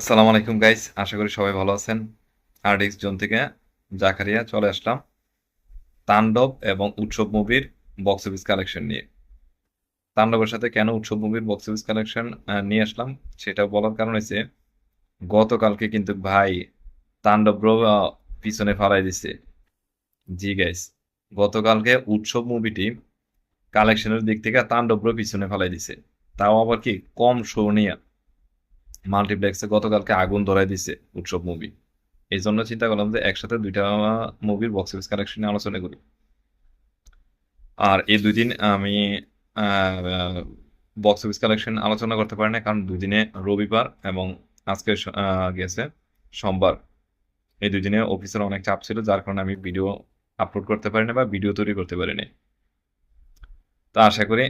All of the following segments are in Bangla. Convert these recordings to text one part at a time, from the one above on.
আসসালামু আলাইকুম গাইস আশা করি সবাই ভালো আছেন। আরডিক্স জোন থেকে জাকারিয়া চলে আসলাম তাণ্ডব এবং উৎসব মুভির বক্স অফিস কালেকশন নিয়ে। তাণ্ডবের সাথে কেন উৎসব মুভির বক্স অফিস কালেকশন নিয়ে আসলাম সেটা বলার কারণ হচ্ছে গতকালকে কিন্তু ভাই তাণ্ডব পিছনে ফালাই দিছে। জি গাইস গতকালকে উৎসব মুভিটি কালেকশনের দিক থেকে তাণ্ডব পিছনে ফালাই দিছে। তাও আবার কি কম শো নিয়ে মাল্টিপ্লেক্সে গতকালকে আগুন ধরাই দিছে উৎসব মুভি এই জন্য চিন্তা করলাম যে একসাথে দুইটা মুভির বক্স অফিস কালেকশন আলোচনা করি। আর এই দুই দিন আমি বক্স অফিস কালেকশন আলোচনা করতে পারি না কারণ দুই দিনে রবিবার এবং আজকে গেছে সোমবার। এই দুই দিনে অফিসের অনেক চাপ ছিল, যার কারণে আমি ভিডিও আপলোড করতে পারি না বা ভিডিও তৈরি করতে পারিনি তা আশা করি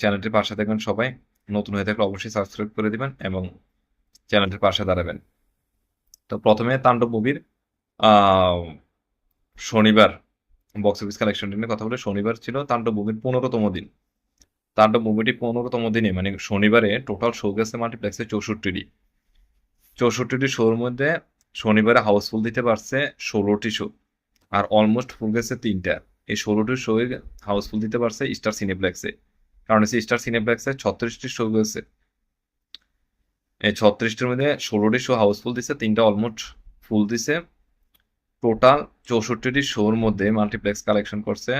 চ্যানেলটির পাশে থাকবেন সবাই। নতুন হয়ে থাকলে অবশ্যই সাবস্ক্রাইব করে দিবেন এবং চ্যানেলটির পাশে দাঁড়াবেন। তো প্রথমে তাণ্ডব মুভির শনিবার বক্স অফিস কালেকশন নিয়ে কথা বলে। শনিবার ছিল তাণ্ডব মুভির পনেরোতম দিন। তাণ্ডব মুভিটি পনেরোতম দিনে মানে শনিবারে টোটাল শো গেছে মাল্টিপ্লেক্সে চৌষট্টিটি। চৌষট্টিটি শোর মধ্যে শনিবারে হাউসফুল দিতে পারছে ষোলোটি শো আর অলমোস্ট ফুল গেছে তিনটা। এই ষোলোটি শো হাউসফুল দিতে পারছে স্টার সিনেপ্লেক্সে কারণ হচ্ছে স্টার সিনেপ্লেক্সে ছত্রিশটি শো গেছে। ছত্রিশটির মধ্যে ষোলোটি শো হাউসফুল দিছে, তিনটা অলমোস্ট ফুল দিছে। টোটাল চৌষট্টিটি শোর মধ্যে মাল্টিপ্লেক্স কালেকশন করছে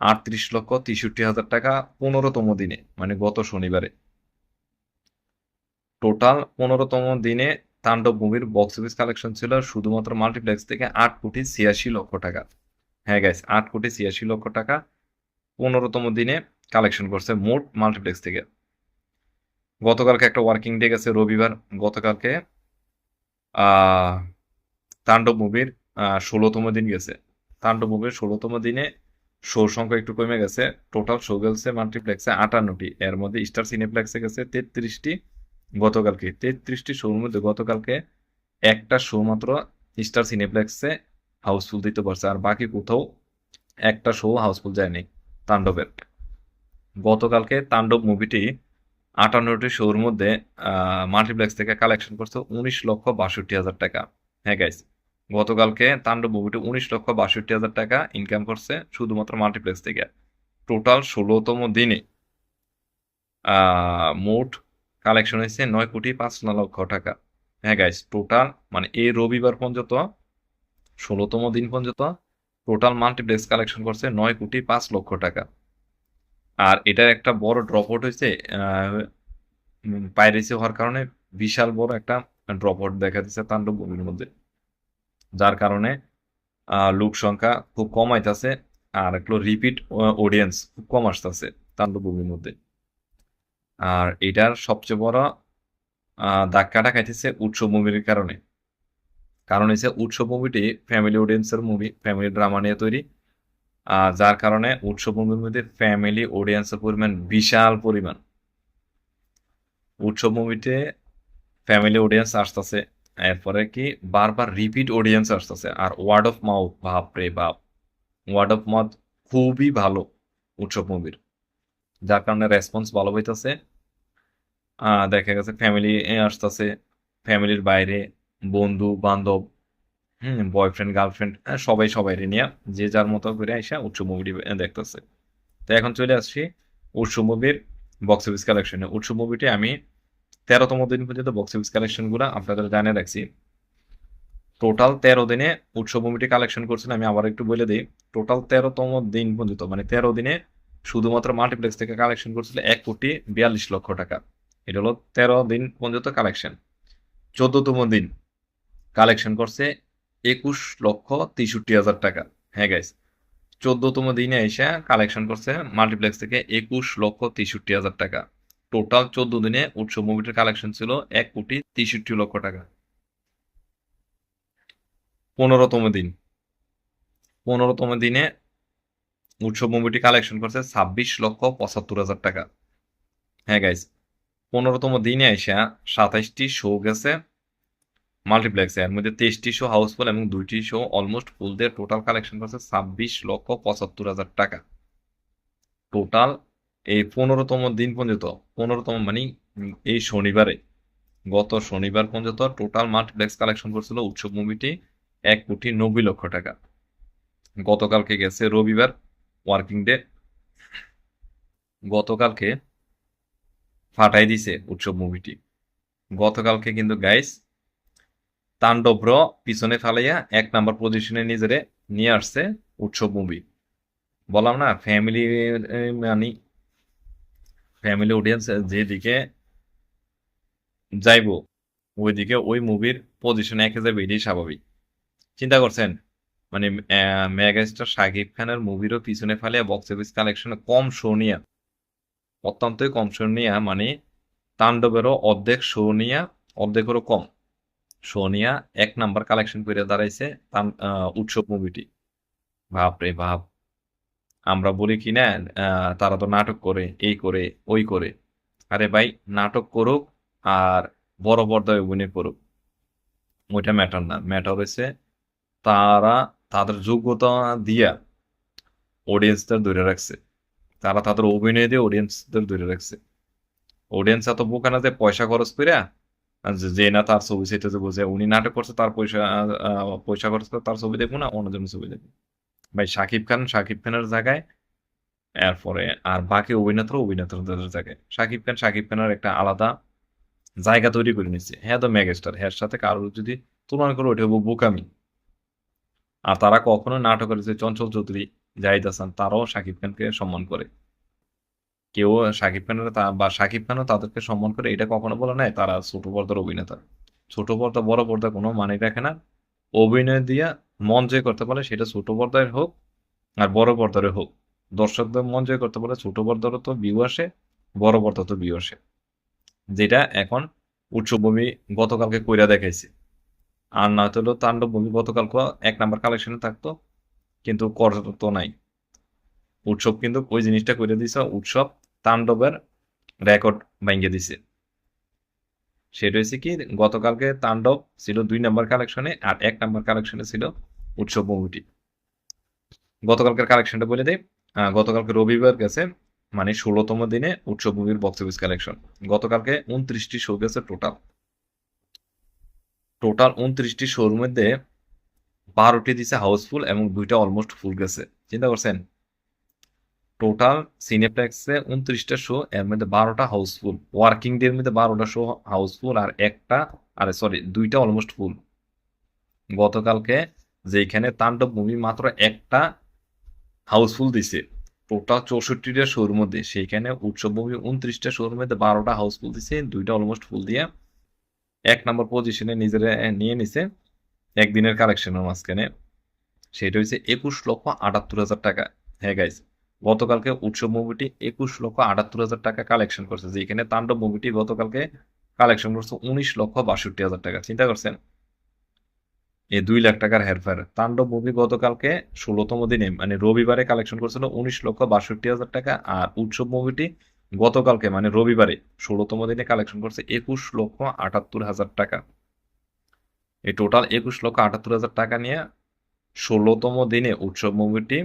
আটত্রিশ লক্ষ তেষট্টি হাজার টাকা পনেরোতম দিনে মানে গত শনিবারে। টোটাল পনেরোতম দিনে তাণ্ডব মুভির বক্স অফিস কালেকশন ছিল শুধুমাত্র মাল্টিপ্লেক্স থেকে আট কোটি ছিয়াশি লক্ষ টাকা। হ্যাঁ গাইস আট কোটি ছিয়াশি লক্ষ টাকা পনেরোতম দিনে কালেকশন করছে মোট মাল্টিপ্লেক্স থেকে। গতকালকে একটা ওয়ার্কিং ডে গেছে, রবিবার। গতকালকে তাণ্ডব মুভির ষোলোতম দিন গেছে। তাণ্ডব মুভির ষোলোতম দিনে শো সংখ্যা একটু কমে গেছে। টোটাল শো গেছে মাল্টিপ্লেক্সে আটান্নটি। এর মধ্যে স্টার সিনেপ্লেক্সে গেছে তেত্রিশটি গতকালকে। তেত্রিশটি শোর মধ্যে গতকালকে একটা শো মাত্র স্টার সিনেপ্লেক্সে হাউসফুল দিতে পারছে, আর বাকি কোথাও একটা শো হাউসফুল যায়নি তাণ্ডবের। গতকালকে তাণ্ডব মুভিটি আটান্নটি শোর মধ্যে মাল্টিপ্লেক্স থেকে কালেকশন করছে উনিশ লক্ষ বাষট্টি হাজার টাকা। হ্যাঁ গাইস গতকালকে তাণ্ডব মুভিটি উনিশ লক্ষ বাষট্টি হাজার টাকা ইনকাম করছে শুধুমাত্র মাল্টিপ্লেক্স থেকে। টোটাল ষোলোতম দিনে মোট কালেকশন হয়েছে নয় কোটি পাঁচ লক্ষ টাকা। হ্যাঁ গাইস টোটাল মানে এই রবিবার পর্যন্ত, ষোলোতম দিন পর্যন্ত টোটাল মাল্টিপ্লেক্স কালেকশন করছে নয় কোটি পাঁচ লক্ষ টাকা। আর এটার একটা বড় ড্রপ আউট হয়েছে পাইরেসি হওয়ার কারণে বিশাল বড় একটা ড্রপ আউট দেখা দিচ্ছে তাণ্ডব মুভির মধ্যে। যার কারণে লোক সংখ্যা খুব কম আইতাছে আর একটু রিপিট অডিয়েন্স খুব কম আসতেছে তাণ্ডব মুভির মধ্যে। আর এটার সবচেয়ে বড় ধাক্কাটা খাইতেছে উৎসব মুভির কারণে। কারণ হচ্ছে উৎসব মুভিটি ফ্যামিলি অডিয়েন্সের মুভি ফ্যামিলি ড্রামা নিয়ে তৈরি। যার কারণে উৎসব মুভির মধ্যে ফ্যামিলি অডিয়েন্সের পরিমাণ বিশাল পরিমাণ। উৎসব মুভিতে ফ্যামিলি অডিয়েন্স আসতেছে, এরপরে কি বারবার রিপিট অডিয়েন্স আসতেছে। আর ওয়ার্ড অফ মাউথ বাপ রে বাপ ওয়ার্ড অফ মাউথ খুবই ভালো উৎসব মুভির যার কারণে রেসপন্স ভালো হইতেছে দেখা গেছে ফ্যামিলি আসতেছে ফ্যামিলির বাইরে বন্ধু বান্ধব হুম বয়ফ্রেন্ড গার্লফ্রেন্ড সবাই সবাই নিয়ে যে যার মতো করে আইসা উৎসব মুভিটি দেখতেছে। তো এখন চলে আসছি উৎসব মুভির বক্স অফিস কালেকশনে উৎসব মুভিটি আমি তেরোতম দিন পর্যন্ত বক্স অফিস কালেকশনগুলো আপনাদের জানিয়ে রাখছি। টোটাল তেরো দিনে উৎসব মুভিটি কালেকশন করছেন, আমি আবার একটু বলে দিই। টোটাল তেরোতম দিন পর্যন্ত মানে তেরো দিনে শুধুমাত্র মাল্টিপ্লেক্স থেকে কালেকশন করছিল এক কোটি বিয়াল্লিশ লক্ষ টাকা। এটা হলো তেরো দিন পর্যন্ত কালেকশন চোদ্দতম দিন কালেকশন করছে একুশ লক্ষ তেষট্টি হাজার টাকা। হ্যাঁ গাইস চোদ্দতম দিনে এসে কালেকশন করছে মাল্টিপ্লেক্স থেকে একুশ লক্ষ তেষট্টি হাজার টাকা। টোটাল চোদ্দ দিনে উৎসব মুভিটির কালেকশন ছিল এক কোটি তেষট্টি লক্ষ টাকা। পনেরোতম দিন। পনেরোতম দিনে উৎসব মুভিটি কালেকশন করছে ছাব্বিশ লক্ষ পঁচাত্তর হাজার টাকা। হ্যাঁ গাইস পনেরোতম দিনে এসে সাতাইশটি শো গেছে। মাল্টিপ্লেক্সে এর মধ্যে তেইশটি শো হাউসফুল এবং দুইটি শো অলমোস্ট ফুলদের টোটাল কালেকশন করছে ছাব্বিশ লক্ষ পঁচাত্তর হাজার টাকা। টোটাল এই পনেরোতম দিন পর্যন্ত, পনেরোতম মানে এই শনিবারে, গত শনিবার পর্যন্ত টোটাল মাল্টিপ্লেক্স কালেকশন করছিল উৎসব মুভিটি এক কোটি নব্বই লক্ষ টাকা। গতকালকে গেছে রবিবার ওয়ার্কিং ডে গতকালকে ফাটাই দিছে উৎসব মুভিটি গতকালকে কিন্তু গাইস তাণ্ডব্র পিছনে ফালাইয়া এক নাম্বার পজিশনে নিজেরে নিয়ে আসছে উৎসব মুভি বললাম না ফ্যামিলি মানে ফ্যামিলি অডিয়েন্স যেদিকে যাইবো, ওইদিকে ওই মুভির পজিশনে একে যাবে এটাই স্বাভাবিক। চিন্তা করছেন? মানে মেগাস্টার শাকিব খানের মুভিরও পিছনে ফেলে বক্স অফিস কালেকশনে কম শো নিয়ে, অত্যন্তই কম শো নিয়ে মানে তাণ্ডবেরও অর্ধেক শো নিয়ে, অর্ধেকেরও কম। শো নিয়ে এক নাম্বার কালেকশন করে দাঁড়াইছে উৎসব মুভিটি ভাব রে ভাব আমরা বলি কি না তারা তো নাটক করে, এই করে, ওই করে। আরে ভাই, নাটক করুক আর বড় পর্দায় অভিনয় করুক। ওইটা ম্যাটার না। ম্যাটার হয়েছে তারা তাদের যোগ্যতা দিয়া অডিয়েন্সদের ধরে রাখছে। তারা তাদের অভিনয় দিয়ে অডিয়েন্সদের ধরে রাখছে। অডিয়েন্স এত বোকা না যে পয়সা খরচ করে যে না তার ছবি সেটাতে বোঝে উনি নাটক করছে, তার পয়সা পয়সা খরচ করে তার ছবি দেখব না অন্যজন ছবি দেখব। ভাই, শাকিব খান, শাকিব খানের জায়গায়, এরপরে আর বাকি অভিনেতা অভিনেতাদের জায়গায়। শাকিব খান, শাকিব খানের একটা আলাদা জায়গা তৈরি করে নিচ্ছে হ্যাঁ তো মেগাস্টার হ্যাঁ সাথে কারোর যদি তুলনা করে ওঠে বোকামি। আর তারা কখনো নাটকের যে চঞ্চল চৌধুরী, জাহিদ হাসান, তারাও শাকিব খানকে সম্মান করে। কেউ শাকিব খানের তা- বা শাকিব খানও তাদেরকে সম্মান করে এটা কখনো বলে নাই, তারা ছোট পর্দার অভিনেতা। ছোট পর্দা, বড় পর্দা কোনো মানে রাখে না। অভিনয় দিয়ে মন জয় করতে পারে সেটা ছোট পর্দায় হোক আর বড় পর্দারে হোক। দর্শকদের মন জয় করতে পারে ছোট পর্দারও তো ভিউ আসে, বড় পর্দা তো ভিউ আসে। যেটা এখন উৎসব ভূমি গতকালকে কইরা দেখাইছে। আর না হলেও তাণ্ডব ভূমি গতকালকে এক নাম্বার কালেকশনে থাকতো, কিন্তু করতো নাই। উৎসব কিন্তু ওই জিনিসটা করে দিছে, উৎসব তাণ্ডবের রেকর্ড ভেঙে দিছে। সেটা হয়েছে কি, গতকালকে তাণ্ডব ছিল দুই নাম্বার কালেকশনে আর এক নাম্বার কালেকশনে ছিল উৎসব মুভিটি গতকালকের কালেকশনটা বলে দেয় গতকালকে রবিবার গেছে মানে ষোলোতম দিনে উৎসব মুভির বক্স অফিস কালেকশন গতকালকে উনত্রিশটি শো গেছে টোটাল টোটাল উনত্রিশটি শোর মধ্যে বারোটি দিছে হাউসফুল এবং দুইটা অলমোস্ট ফুল গেছে। চিন্তা করছেন? টোটাল সিনেপ্লেক্সে উনত্রিশটা শো এর মধ্যে বারোটা হাউসফুল ওয়ার্কিং ডে এর মধ্যে বারোটা শো হাউসফুল আর একটা, আরে সরি দুইটা অলমোস্ট ফুল গতকালকে যেখানে তাণ্ডব মুভি মাত্র একটা হাউসফুল দিছে। টোটাল চৌষট্টিটা শোর মধ্যে, সেইখানে উৎসব মুভি উনত্রিশটা শোর মধ্যে বারোটা হাউসফুল দিছে, দুইটা অলমোস্ট ফুল দিয়ে। এক নম্বর পজিশনে নিজের নিয়ে নিছে, একদিনের কালেকশনের মাঝখানে। সেটা হচ্ছে একুশ লক্ষ আটাত্তর হাজার টাকা। হ্যাঁ গাইজ গতকালকে উৎসব মুভিটি একুশ লক্ষ আটাত্তর হাজার টাকা কালেকশন করছে যেখানে তাণ্ডব মুভিটি গতকালকে কালেকশন করছে উনিশ লক্ষ বাষট্টি হাজার টাকা। চিন্তা করছেন? এই দুই লাখ টাকার হেরফের। তাণ্ডব মুভি গতকালকে ষোলোতম দিনে মানে রবিবারে কালেকশন করছিল উনিশ লক্ষ বাষট্টি হাজার টাকা, আর উৎসব মুভিটি গতকালকে মানে রবিবারে ষোলোতম দিনে কালেকশন করছে একুশ লক্ষ আটাত্তর হাজার টাকা। এই টোটাল একুশ লক্ষ আটাত্তর হাজার টাকা নিয়ে ষোলোতম দিনে উৎসব মুভিটি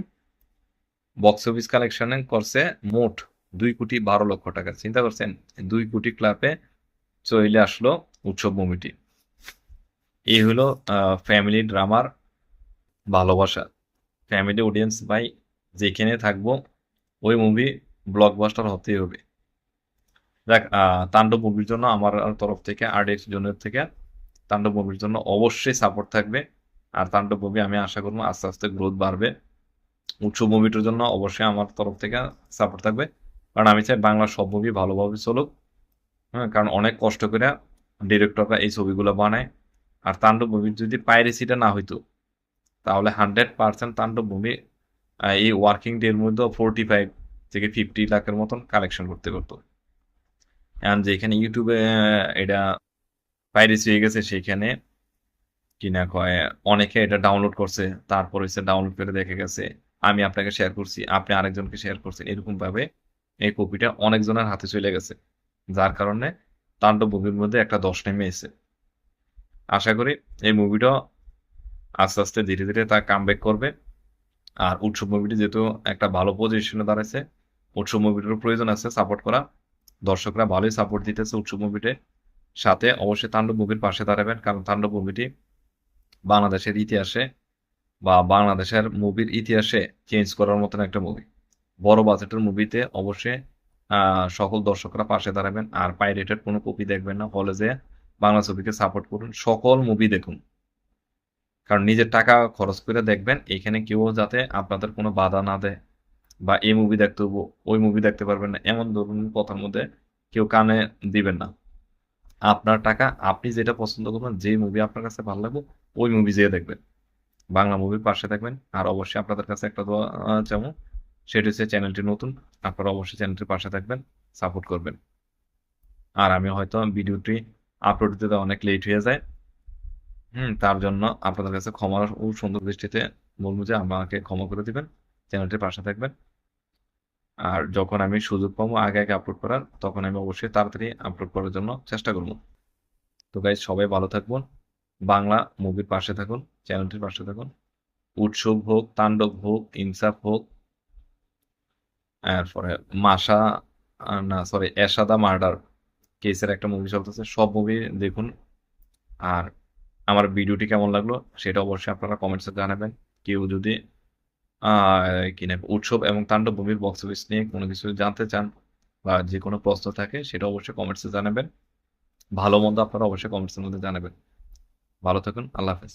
বক্স অফিস কালেকশনে করছে মোট দুই কোটি বারো লক্ষ টাকা। চিন্তা করছেন? দুই কোটি ক্লাবে চলে আসলো উৎসব মুভিটি এই হলো ফ্যামিলি ড্রামার ভালোবাসা। ফ্যামিলি অডিয়েন্স ভাই, যেখানে থাকব, ওই মুভি ব্লকবাস্টার হতেই হবে। দেখ তাণ্ডব মুভির জন্য আমার তরফ থেকে, আর আরডিএক্স জোনের থেকে তাণ্ডব মুভির জন্য অবশ্যই সাপোর্ট থাকবে। আর তাণ্ডব মুভি আমি আশা করব আস্তে আস্তে গ্রোথ বাড়বে। উৎসব মুভিটার জন্য অবশ্যই আমার তরফ থেকে সাপোর্ট থাকবে। কারণ আমি চাই বাংলা সব মুভি ভালোভাবে চলুক। হ্যাঁ কারণ অনেক কষ্ট করে ডিরেক্টররা এই ছবিগুলো বানায়। আর তাণ্ডব মুভির যদি পাইরেসিটা না হইতো, তাহলে হান্ড্রেড পার্সেন্ট তাণ্ডব মুভি এই ওয়ার্কিং ডের মধ্যে ফোরটি ফাইভ থেকে ফিফটি লাখের মতন কালেকশন করতে পারতো। এখন যেখানে ইউটিউবে এটা পাইরেসি হয়ে গেছে, সেখানে কি না কয়, অনেকে এটা ডাউনলোড করছে, তারপর হচ্ছে ডাউনলোড করে দেখে গেছে। আমি আপনাকে শেয়ার করছি, আপনি আরেকজনকে শেয়ার করছেন এরকম ভাবে এই কপিটা অনেকজনের হাতে চলে গেছে। যার কারণে তাণ্ডব মুভির মধ্যে একটা দশ নেমে এসে আশা করি এই মুভিটা আস্তে আস্তে ধীরে ধীরে তা কামব্যাক করবে। আর উৎসব মুভিটি যেহেতু একটা ভালো পজিশনে দাঁড়াইছে, উৎসব মুভিটার প্রয়োজন আছে সাপোর্ট করা। দর্শকরা ভালোই সাপোর্ট দিতেছে উৎসব মুভিতে সাথে অবশ্যই তাণ্ডব মুভির পাশে দাঁড়াবেন, কারণ তাণ্ডব মুভিটি বাংলাদেশের ইতিহাসে বা বাংলাদেশের মুভির ইতিহাসে চেঞ্জ করার মতন একটা মুভি বড় বাজেটের মুভিতে অবশ্যই সকল দর্শকরা পাশে দাঁড়াবেন আর পাইরেটেড কোনো কপি দেখবেন না। হলে যে বাংলা ছবিকে সাপোর্ট করুন, সকল মুভি দেখুন। কারণ নিজের টাকা খরচ করে দেখবেন, এখানে কেউ যাতে আপনাদের কোনো বাধা না দেয় বা এই মুভি দেখতে হব, ওই মুভি দেখতে পারবেন না, এমন ধরনের কথার মধ্যে কেউ কানে দিবেন না। আপনার টাকা, আপনি যেটা পছন্দ করবেন যে মুভি আপনার কাছে ভালো লাগবে, ওই মুভি যেয়ে দেখবেন। বাংলা মুভির পাশে থাকবেন। আর অবশ্যই আপনাদের কাছে একটা দোয়া চাবো। সেটা হচ্ছে চ্যানেলটি নতুন, আপনারা অবশ্যই চ্যানেলটির পাশে থাকবেন সাপোর্ট করবেন। আর আমি হয়তো ভিডিওটি আপলোড দিতে অনেক লেট হয়ে যায়। হুম, তার জন্য আপনাদের কাছে ক্ষমা ও সুন্দর দৃষ্টিতে বলব যে আমাকে ক্ষমা করে দিবেন চ্যানেলটির পাশে থাকবেন। আর যখন আমি সুযোগ পাবো, আগে আগে আপলোড করার, তখন আমি অবশ্যই তাড়াতাড়ি আপলোড করার জন্য চেষ্টা করব। তো গাইজ সবাই ভালো থাকবেন, বাংলা মুভির পাশে থাকুন। চ্যানেলটির পাশে থাকুন। উৎসব হোক, তাণ্ডব হোক, ইনসাফ হোক এরপরে মাসা না সরি এরশাদা মার্ডার কেসের একটা মুভি চলতেছে, সব মুভি দেখুন। আর আমার ভিডিওটি কেমন লাগল সেটা অবশ্যই আপনারা কমেন্টসে জানাবেন। কেউ যদি কি না উৎসব এবং তাণ্ডব মুভির বক্স অফিস নিয়ে কোনো কিছু জানতে চান বা যে কোনো প্রশ্ন থাকে সেটা অবশ্যই কমেন্টসে জানাবেন। ভালো মন্দ আপনারা অবশ্যই কমেন্টসের মধ্যে জানাবেন। ভালো থাকুন, আল্লাহ হাফেজ।